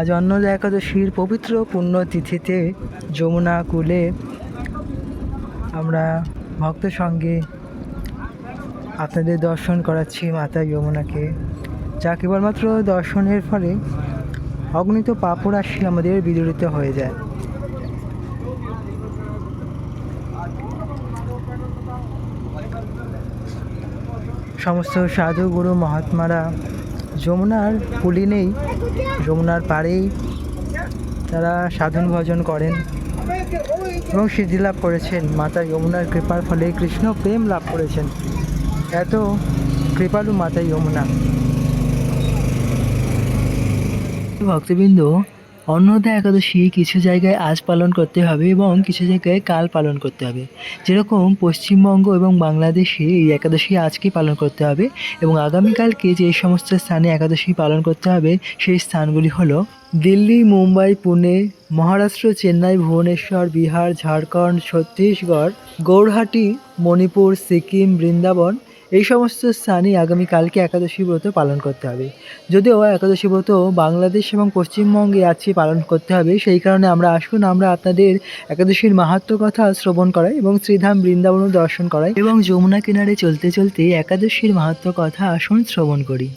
আজ অন্নদা একাদশীর পবিত্র পুণ্যতিথিতে যমুনা কূলে আমরা ভক্ত সঙ্গে আপনাদের দর্শন করাচ্ছি মাতা যমুনাকে, যা কেবলমাত্র দর্শনের ফলে অগণিত পাপরাশি আমাদের বিদরিত হয়ে যায়। সমস্ত সাধু গুরু মহাত্মারা যমুনার কুলিনেই যমুনার পাড়েই তারা সাধন ভজন করেন এবং সিদ্ধি লাভ করেছেন। মাতা যমুনার কৃপার ফলে কৃষ্ণ প্রেম লাভ করেছেন। এত কৃপালু মাতা যমুনা। ভক্তবৃন্দ অন্নদা একাদশী কিছু জায়গায় আজ পালন করতে হবে এবং কিছু জায়গায় কাল পালন করতে হবে। যেরকম পশ্চিমবঙ্গ এবং বাংলাদেশে এই একাদশী আজকে পালন করতে হবে এবং আগামীকালকে যে সমস্ত স্থানে একাদশী পালন করতে হবে, সেই স্থানগুলি হলো দিল্লি, মুম্বাই, পুনে, মহারাষ্ট্র, চেন্নাই, ভুবনেশ্বর, বিহার, ঝাড়খণ্ড, ছত্তিশগড়, গৌরহাটি, মণিপুর, সিকিম, বৃন্দাবন এই সমস্ত স্থানে আগামীকালকে একাদশী ব্রত পালন করতে হবে। যদিও একাদশী ব্রত বাংলাদেশ এবং পশ্চিমবঙ্গে আজকে পালন করতে হবে, সেই কারণে আমরা আসুন, আমরা আপনাদের একাদশীর মাহাত্ম কথা শ্রবণ করাই এবং শ্রীধাম বৃন্দাবনও দর্শন করাই এবং যমুনা কিনারে চলতে চলতে একাদশীর মাহাত্ম কথা আসুন শ্রবণ করি।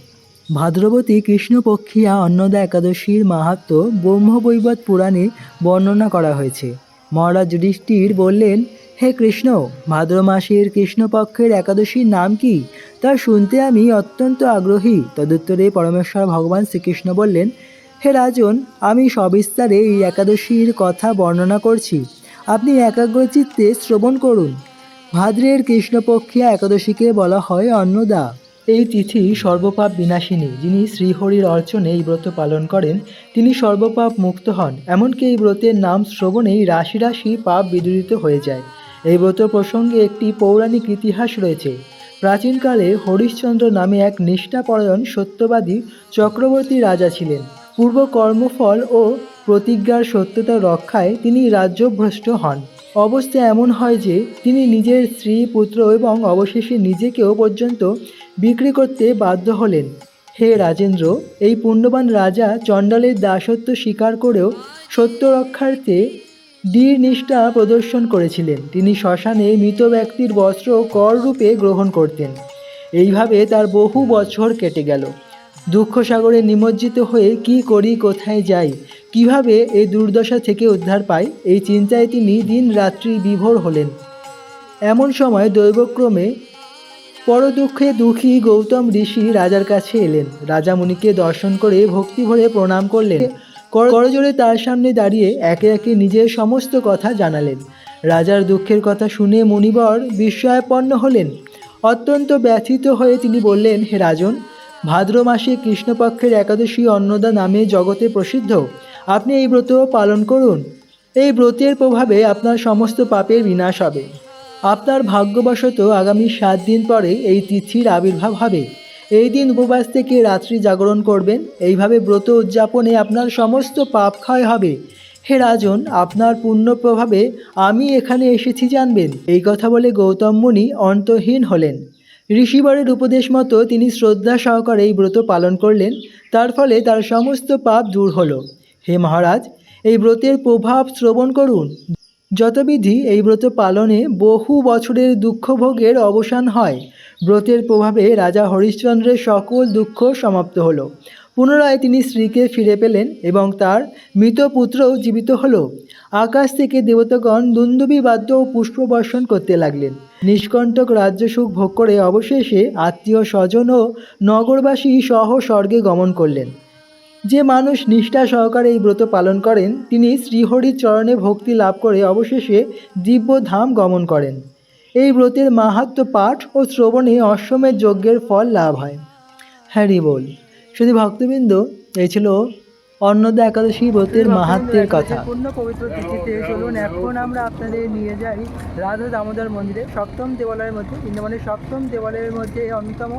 ভাদ্রবতী কৃষ্ণপক্ষিয়া অন্নদা একাদশীর মাহাত্ম ব্রহ্মবৈবত পুরাণে বর্ণনা করা হয়েছে। মহারাজ যুধিষ্ঠির বললেন হে কৃষ্ণ, ভাদ্র মাসের কৃষ্ণপক্ষের একাদশীর নাম কি? তা শুনতে আমি অত্যন্ত আগ্রহী। তদুত্তরে পরমেশ্বর ভগবান শ্রীকৃষ্ণ বললেন, হে রাজন, আমি সবিস্তারে এই একাদশীর কথা বর্ণনা করছি। আপনি একাগ্রচিত্তে শ্রবণ করুন। ভাদ্রের কৃষ্ণপক্ষিয়া একাদশীকে বলা হয় অন্নদা। এই তিথি সর্বপাপ বিনাশিনী, যিনি শ্রীহরির অর্চনে এই ব্রত পালন করেন, তিনি সর্বপাপ মুক্ত হন। এমনকি এই ব্রতের নাম শ্রবণেই রাশি রাশি পাপ বিদূরিত হয়ে যায়। এই ব্রত প্রসঙ্গে একটি পৌরাণিক ইতিহাস রয়েছে। প্রাচীনকালে হরিশ্চন্দ্র নামে এক নিষ্ঠাপরায়ণ সত্যবাদী চক্রবর্তী রাজা ছিলেন। পূর্ব কর্মফল ও প্রতিজ্ঞার সত্যতা রক্ষায় তিনি রাজ্যভ্রষ্ট হন। অবস্থা এমন হয় যে, তিনি নিজের স্ত্রী, পুত্র এবং অবশেষে নিজেকেও পর্যন্ত বিক্রি করতে বাধ্য হলেন। হে রাজেন্দ্র, এই পুণ্যবান রাজা চণ্ডালের দাসত্ব স্বীকার করেও সত্য রক্ষার্থে দৃঢ় নিষ্ঠা প্রদর্শন করেছিলেন। তিনি শ্মশানে মৃত ব্যক্তির বস্ত্র কর রূপে গ্রহণ করতেন। এইভাবে তার বহু বছর কেটে গেল। দুঃখ সাগরে নিমজ্জিত হয়ে কি করি, কোথায় যাই, কীভাবে এই দুর্দশা থেকে উদ্ধার পাই, এই চিন্তায় তিনি দিন রাত্রি বিভোর হলেন। এমন সময় দৈবক্রমে পরদুঃখে দুঃখী গৌতম ঋষি রাজার কাছে এলেন। রাজা মুনিকে দর্শন করে ভক্তি ভরে প্রণাম করলেন। কর- করজোড়ে তার সামনে দাঁড়িয়ে একে একে নিজের সমস্ত কথা জানালেন। রাজার দুঃখের কথা শুনে মুনিবর বিস্ময়াপন্ন হলেন। অত্যন্ত ব্যথিত হয়ে তিনি বললেন, হে রাজন, ভাদ্র মাসে কৃষ্ণপক্ষের একাদশী অন্নদা নামে জগতে প্রসিদ্ধ। আপনি এই ব্রত পালন করুন। এই ব্রতের প্রভাবে আপনার সমস্ত পাপের বিনাশ হবে। আপনার ভাগ্যবশত আগামী সাত দিন পরে এই তিথির আবির্ভাব হবে। এই দিন উপবাস থেকে রাত্রি জাগরণ করবেন। এইভাবে ব্রত উদযাপনে আপনার সমস্ত পাপ ক্ষয় হবে। হে রাজন, আপনার পুণ্য প্রভাবে আমি এখানে এসেছি জানবেন। এই কথা বলে গৌতম মুনি অন্তহীন হলেন। ঋষিবরের উপদেশ মতো তিনি শ্রদ্ধা সহকারে এই ব্রত পালন করলেন। তার ফলে তার সমস্ত পাপ দূর হলো। হে মহারাজ, এই ব্রতের প্রভাব শ্রবণ করুন। যতবিধি এই ব্রত পালনে বহু বছরের দুঃখভোগের অবসান হয়। ব্রতের প্রভাবে রাজা হরিশ্চন্দ্রের সকল দুঃখ সমাপ্ত হলো। পুনরায় তিনি স্ত্রীকে ফিরে পেলেন এবং তার মৃত পুত্রও জীবিত হল। আকাশ থেকে দেবতাগণ দুন্দুবি বাদ্য ও পুষ্প বর্ষণ করতে লাগলেন। নিষ্কণ্টক রাজ্য সুখ ভোগ করে অবশেষে আত্মীয় স্বজন ও নগরবাসী সহ স্বর্গে গমন করলেন। যে মানুষ নিষ্ঠা সহকারে এই ব্রত পালন করেন তিনি শ্রীহরির চরণে ভক্তি লাভ করে অবশেষে দিব্য ধাম গমন করেন। এই ব্রতের মাহাত্ম পাঠ ও শ্রবণে অশ্বমেধ যজ্ঞের ফল লাভ হয়। হ্যারি বল শুধু ভক্তবৃন্দ এই ছিল অন্নদা একাদশী ব্রতের মাহাত্মের কথা। পূর্ণ পবিত্র তিথিতে চলুন এখন আমরা আপনাদের নিয়ে যাই রাধা দামোদর মন্দিরে সপ্তম দেবালয়ের মধ্যে বৃন্দাবনের সপ্তম দেবালয়ের মধ্যে অন্যতম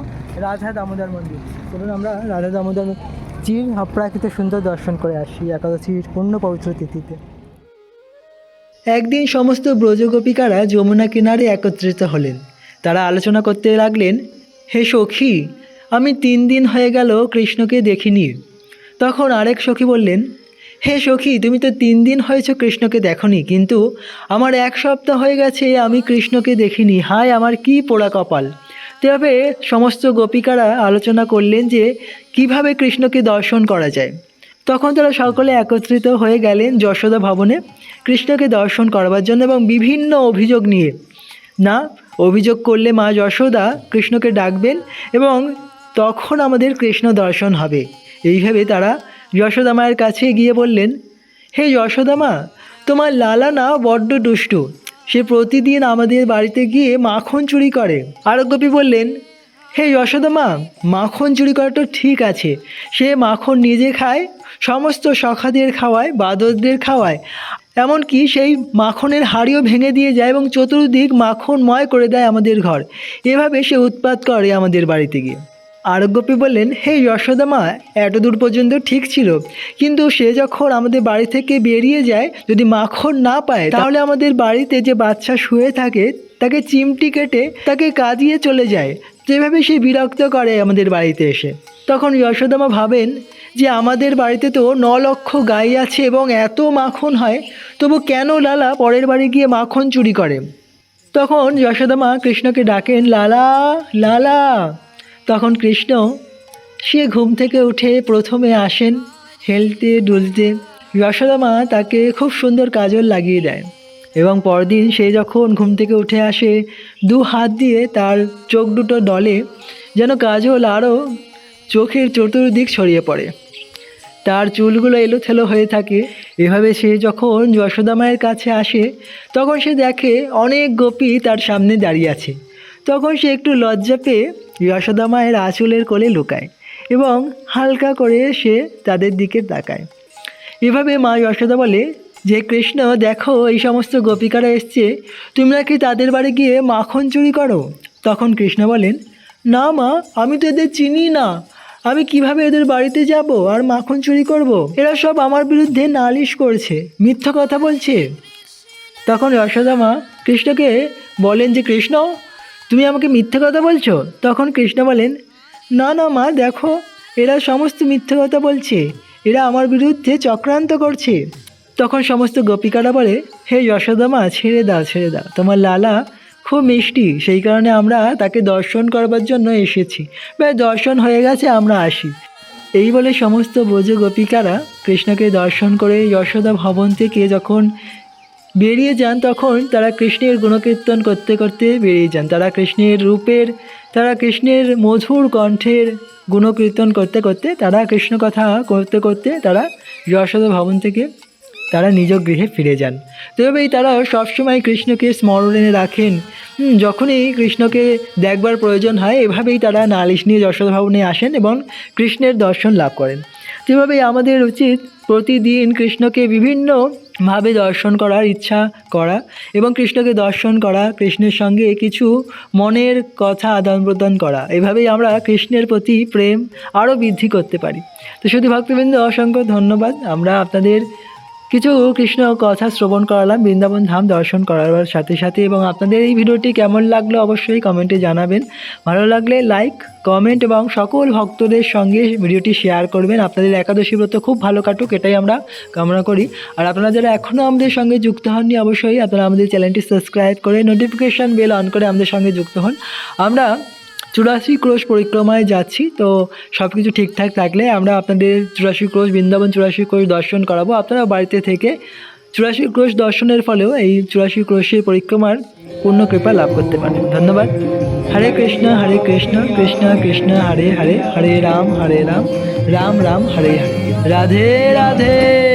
রাধা দামোদর মন্দির। চলুন আমরা রাধা দামোদর চির অপ্রাকৃত সুন্দর দর্শন করে আসি একাদশীর পূর্ণ পবিত্র তিথিতে। একদিন সমস্ত ব্রজগোপিকারা যমুনা কিনারে একত্রিত হলেন। তারা আলোচনা করতে লাগলেন, হে সখী, আমি তিন দিন হয়ে গেল কৃষ্ণকে দেখিনি। তখন আরেক সখী বললেন, হে সখী, তুমি তো তিন দিন হয়েছে কৃষ্ণকে দেখনি, কিন্তু আমার এক সপ্তাহ হয়ে গেছে আমি কৃষ্ণকে দেখিনি। হায়, আমার কি পোড়া কপাল! তবে সমস্ত গোপিকারা আলোচনা করলেন যে কীভাবে কৃষ্ণকে দর্শন করা যায়? তখন তারা সকলে একত্রিত হয়ে গেলেন যশোদা ভবনে কৃষ্ণকে দর্শন করবার জন্য এবং বিভিন্ন অভিযোগ নিয়ে। না, অভিযোগ করলে মা যশোদা কৃষ্ণকে ডাকবেন এবং তখন আমাদের কৃষ্ণ দর্শন হবে। এইভাবে তারা যশোদা মায়ের কাছে গিয়ে বললেন, হে যশোদা মা, তোমার লালা না বড্ড দুষ্টু। সে প্রতিদিন আমাদের বাড়িতে গিয়ে মাখন চুরি করে। আরব গোপী বললেন হে যশোদা মা, মাখন চুরি করাটা ঠিক আছে। সে মাখন নিজে খায়, সমস্ত সখাদের খাওয়ায়, বাদরদের খাওয়ায়। এমনকি সেই মাখনের হাড়িও ভেঙে দিয়ে যায় এবং চতুর্দিক মাখনময় করে দেয় আমাদের ঘর। এভাবে সে উৎপাত করে আমাদের বাড়িতে গিয়ে। আরোগ্যপি বললেন, হে যশোদা মা এত দূর পর্যন্ত ঠিক ছিল। কিন্তু সে যখন আমাদের বাড়ি থেকে বেরিয়ে যায়, যদি মাখন না পায়, তাহলে আমাদের বাড়িতে যে বাচ্চা শুয়ে থাকে, তাকে চিমটি কেটে তাকে কাঁদিয়ে চলে যায়। যেভাবে সে বিরক্ত করে আমাদের বাড়িতে এসে, তখন যশোদামা ভাবেন যে আমাদের বাড়িতে তো ন লক্ষ গাই আছে এবং এত মাখন হয়, তবু কেন লালা পরের বাড়ি গিয়ে মাখন চুরি করে? তখন যশোদামা কৃষ্ণকে ডাকেন, লালা লালা। তখন কৃষ্ণ সে ঘুম থেকে উঠে প্রথমে আসেন হেলতে, ডুলতে। যশোদামা তাকে খুব সুন্দর কাজল লাগিয়ে দেয়। এবং পরদিন সে যখন ঘুম থেকে উঠে আসে, দু হাত দিয়ে তার চোখ দুটো ডলে, যেন কাজল আরও চোখের চতুর্দিক ছড়িয়ে পড়ে। তার চুলগুলো এলোথেলো হয়ে থাকে। এভাবে সে যখন যশোদা মায়ের কাছে আসে, তখন সে দেখে অনেক গোপী তার সামনে দাঁড়িয়ে আছে। তখন সে একটু লজ্জা পেয়ে যশোদা মায়ের আঁচলের কোলে লুকায় এবং হালকা করে সে তাদের দিকে তাকায়। এভাবে মা যশোদা বলে যে কৃষ্ণ, দেখো এই সমস্ত গোপিকারা এসছে, তোমরা কি তাদের বাড়ি গিয়ে মাখন চুরি করো? তখন কৃষ্ণ বলেন, না মা, আমি তো এদের চিনি না। আমি কীভাবে এদের বাড়িতে যাব আর মাখন চুরি করব। এরা সব আমার বিরুদ্ধে নালিশ করছে, মিথ্যা কথা বলছে। তখন যশোদা মা কৃষ্ণকে বলেন যে, কৃষ্ণ, তুমি আমাকে মিথ্যে কথা বলছো? তখন কৃষ্ণ বলেন, না না মা, দেখো, এরা সমস্ত মিথ্যে কথা বলছে। এরা আমার বিরুদ্ধে চক্রান্ত করছে। তখন সমস্ত গোপিকারা বলে, হে যশোদা মা ছেড়ে দাও ছেড়ে দাও। তোমার লালা খুব মিষ্টি, সেই কারণে আমরা তাকে দর্শন করবার জন্য এসেছি। বা দর্শন হয়ে গেছে, আমরা আসি। এই বলে সমস্ত ব্রজ গোপিকারা কৃষ্ণকে দর্শন করে যশোদা ভবন থেকে যখন বেরিয়ে যান, তখন তারা কৃষ্ণের গুণকীর্তন করতে করতে বেরিয়ে যান। তারা কৃষ্ণের রূপের, তারা কৃষ্ণের মধুর কণ্ঠের গুণকীর্তন করতে করতে তারা কৃষ্ণ কথা করতে করতে তারা যশোদা ভবন থেকে তারা নিজ গৃহে ফিরে যান। তো এভাবেই তারা সবসময় কৃষ্ণকে স্মরণে রাখেন। যখনই কৃষ্ণকে দেখবার প্রয়োজন হয়, এভাবেই তারা নালিশ নিয়ে যশোদা ভবনে আসেন এবং কৃষ্ণের দর্শন লাভ করেন। তো এভাবেই আমাদের উচিত প্রতিদিন কৃষ্ণকে বিভিন্ন ভাবে দর্শন করার ইচ্ছা করা এবং কৃষ্ণকে দর্শন করা, কৃষ্ণের সঙ্গে কিছু মনের কথা আদান প্রদান করা। এভাবেই আমরা কৃষ্ণের প্রতি প্রেম আরও বৃদ্ধি করতে পারি। তো শুধু ভক্তবৃন্দ, অসংখ্য ধন্যবাদ। আমরা আপনাদের কিছু কৃষ্ণ কথা শ্রবণ করালাম, বৃন্দাবন ধাম দর্শন করার সাথে সাথে এবং আপনাদের এই ভিডিওটি কেমন লাগল অবশ্যই কমেন্টে জানাবেন। ভালো লাগলে লাইক, কমেন্ট এবং সকল ভক্তদের সঙ্গে ভিডিওটি শেয়ার করবেন। আপনাদের একাদশী ব্রত খুব ভালো কাটুক, এটাই আমরা কামনা করি। আর আপনারা যারা এখনও আমাদের সঙ্গে যুক্ত হননি, অবশ্যই আপনারা আমাদের চ্যানেলটি সাবস্ক্রাইব করে নোটিফিকেশান বেল অন করে আমাদের সঙ্গে যুক্ত হন। আমরা চুরাশি ক্রোশ পরিক্রমায় যাচ্ছি, তো সব কিছু ঠিকঠাক থাকলে আমরা আপনাদের চুরাশি ক্রোশ বৃন্দাবন চুরাশি ক্রোশ দর্শন করাবো। আপনারা বাড়িতে থেকে চুরাশি ক্রোশ দর্শনের ফলেও এই চুরাশি ক্রোশের পরিক্রমার পূর্ণ কৃপা লাভ করতে পারেন। ধন্যবাদ। হরে কৃষ্ণ হরে কৃষ্ণ কৃষ্ণ কৃষ্ণ, হরে হরে হরে রাম হরে রাম রাম রাম, হরে হরে। রাধে রাধে।